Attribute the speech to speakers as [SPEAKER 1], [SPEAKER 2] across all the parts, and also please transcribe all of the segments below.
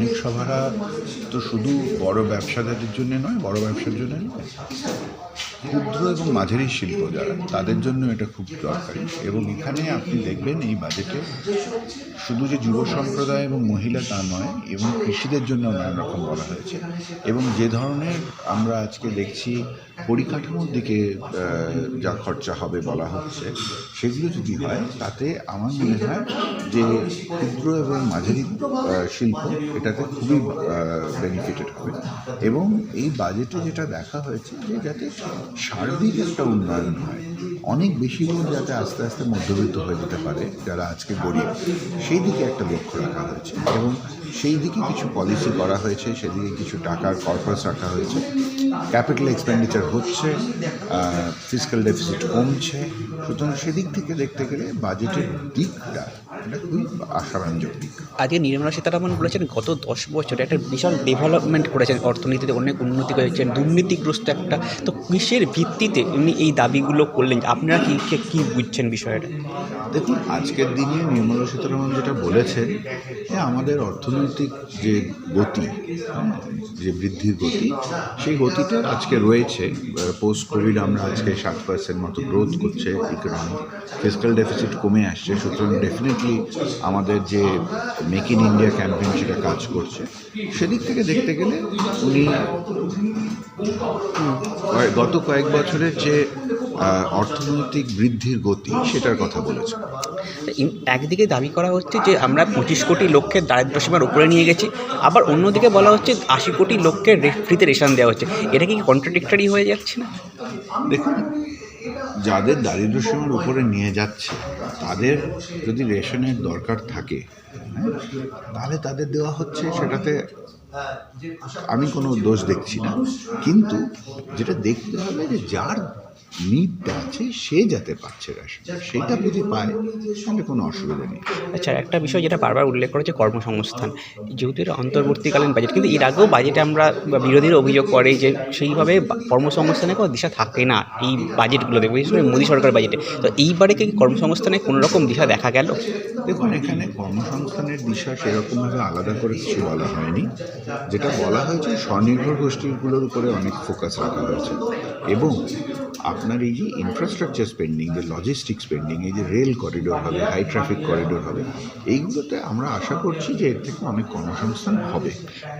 [SPEAKER 1] বণিক সভারা তো শুধু বড় ব্যবসাদারের জন্য নয় বড় ব্যবসার জন্য নয়। ক্ষুদ্র এবং মাঝারি শিল্প যারা, তাদের জন্য এটা খুব দরকারি। এবং এখানে আপনি দেখবেন এই বাজেটে শুধু যে যুব সম্প্রদায় এবং মহিলা তা নয়, এবং কৃষিদের জন্য নানা রকম বলা হয়েছে। এবং যে ধরনের আমরা আজকে দেখছি পরিকাঠামোর দিকে যা খরচা হবে বলা হচ্ছে, সেগুলো যদি হয়, তাতে আমার মনে হয় যে ক্ষুদ্র এবং মাঝারি শিল্প এটাতে খুবই বেনিফিটেড হবে। এবং এই বাজেটে যেটা দেখা হয়েছে, যে যাতে সার্বিক একটা উন্নয়ন হয়। অনেক বেশি লোক যাতে আস্তে আস্তে মধ্যবিত্ত হয়ে যেতে পারে যারা আজকে গরিব, সেই দিকে একটা লক্ষ্য রাখা হয়েছে এবং সেই দিকে কিছু পলিসি করা হয়েছে, সেদিকে কিছু টাকার কর্পাস রাখা হয়েছে। ক্যাপিটাল এক্সপেন্ডিচার হচ্ছে ফিজিক্যাল ডেফিসিট কমছে। সুতরাং সেদিক থেকে দেখতে গেলে বাজেটের দিকটা এটা খুবই আশাব্যঞ্জক। দিক
[SPEAKER 2] আজকে নির্মলা সীতারামন বলেছেন গত দশ বছরে একটা বিশাল ডেভেলপমেন্ট করেছেন অর্থনীতিতে অনেক উন্নতি করেছেন দুর্নীতিগ্রস্ত একটা। তো কিসের ভিত্তিতে উনি এই দাবিগুলো করলেন? আপনারা কি কি- বুঝছেন বিষয়টা?
[SPEAKER 1] দেখুন আজকের দিনে নির্মলা সীতারামন যেটা বলেছেন যে আমাদের অর্থনৈতিক যে গতি হ্যাঁ, যে বৃদ্ধির গতি সেই গতিটা আজকে রয়েছে। পোস্ট কোভিড আমরা আজকে সাত পার্সেন্ট মতো গ্রোথ করছে ইকোনমি ফিজিক্যাল ডেফিসিট কমে আসছে সুতরাং ডেফিনেটলি আমাদের যে মেক ইন ইন্ডিয়া ক্যাম্পেইন সেটা কাজ করছে। সেদিক থেকে দেখতে গেলে উনি গত কয়েক বছরের যে অর্থনৈতিক বৃদ্ধির গতি সেটার কথা বলেছেন
[SPEAKER 2] ইন- একদিকে দাবি করা হচ্ছে যে আমরা পঁচিশ কোটি লোককে দারিদ্র সীমার উপরে নিয়ে গেছি আবার অন্যদিকে বলা হচ্ছে আশি কোটি লোককে ফ্রিতে রেশন দেওয়া হচ্ছে। এটা কি কন্ট্রাডিক্টরি হয়ে যাচ্ছে না?
[SPEAKER 1] দেখুন যাদের দারিদ্র সীমার উপরে নিয়ে যাচ্ছে তাদের যদি রেশনের দরকার থাকে হ্যাঁ, তাহলে তাদের দেওয়া হচ্ছে সেটাতে আমি কোনো দোষ দেখছি না। কিন্তু যেটা দেখতে হবে যে যার নিডটা আছে সে যাতে পাচ্ছে রেশন সেটা যদি পায় তাহলে কোনো অসুবিধা নেই।
[SPEAKER 2] আচ্ছা একটা বিষয় যেটা বারবার উল্লেখ করেছে কর্মসংস্থান যেহেতু এটা অন্তর্বর্তীকালীন বাজেট কিন্তু এর আগেও বাজেটে আমরা বিরোধীরা অভিযোগ করে যে সেইভাবে কর্মসংস্থানে কোনো দিশা থাকে না এই বাজেটগুলোতে বিশেষ করে মোদী সরকার বাজেটে তো এইবারে কি কর্মসংস্থানে কোনো রকম দিশা দেখা গেল?
[SPEAKER 1] দেখুন এখানে কর্মসংস্থানের দিশা সেরকমভাবে আলাদা করে কিছু বলা হয়নি। যেটা বলা হয়েছে স্বনির্ভর গোষ্ঠীগুলোর উপরে অনেক ফোকাস রাখা হয়েছে। এবং আপনার এই যে ইনফ্রাস্ট্রাকচার স্পেন্ডিং যে লজিস্টিক স্পেন্ডিং এই যে রেল করিডোর হবে হাই ট্রাফিক করিডোর হবে, এইগুলোতে আমরা আশা করছি যে এর থেকে অনেক কর্মসংস্থান হবে।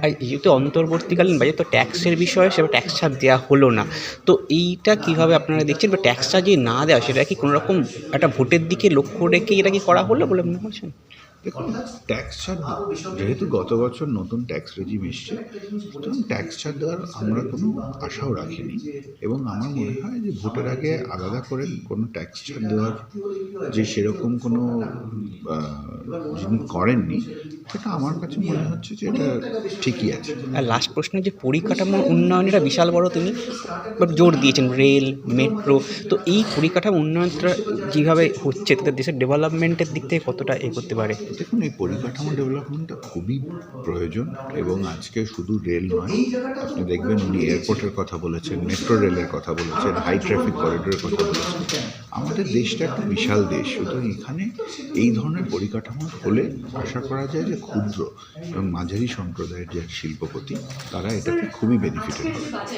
[SPEAKER 2] আর যেহেতু অন্তর্বর্তীকালীন বাজেট তো ট্যাক্সের বিষয়ে সেটা ট্যাক্স ছাড় দেওয়া হলো না। তো এইটা কীভাবে আপনারা দেখছেন? বা ট্যাক্স ছাড় যে না দেওয়া, সেটা কি কোনোরকম একটা ভোটের দিকে লক্ষ্য রেখে এটা কি করা হলো বলে মনে করছেন
[SPEAKER 1] দেখুন ট্যাক্স ছাড় যেহেতু গত বছর নতুন ট্যাক্স রেজিম এসছে সুতরাং ট্যাক্স ছাড় দেওয়ার আমরা কোনো আশাও রাখিনি। এবং আমার মনে হয় যে ভোটের আগে আলাদা করে কোনো ট্যাক্স ছাড় দেওয়ার যে সেরকম কোনো যিনি করেননি সেটা আমার কাছে মনে হচ্ছে যে এটা ঠিকই আছে।
[SPEAKER 2] আর লাস্ট প্রশ্ন যে পরিকাঠামো উন্নয়নের একটা বিশাল বড় তিনি জোর দিয়েছেন রেল মেট্রো তো এই পরিকাঠামো উন্নয়নটা যেভাবে হচ্ছে? তাতে দেশের ডেভেলপমেন্টের দিক থেকে কতটা এ করতে পারে?
[SPEAKER 1] দেখুন এই পরিকাঠামো ডেভেলপমেন্টটা খুবই প্রয়োজন এবং আজকে শুধু রেল নয় আপনি দেখবেন উনি এয়ারপোর্টের কথা বলেছেন মেট্রো রেলের কথা বলেছেন হাই ট্রাফিক করিডোরের কথা বলেছেন। আমাদের দেশটা একটা বিশাল দেশ সুতরাং এখানে এই ধরনের পরিকাঠামো হলে আশা করা যায় যে ক্ষুদ্র এবং মাঝারি সম্প্রদায়ের যে শিল্পপতি তারা এটাতে খুবই বেনিফিটেড হবে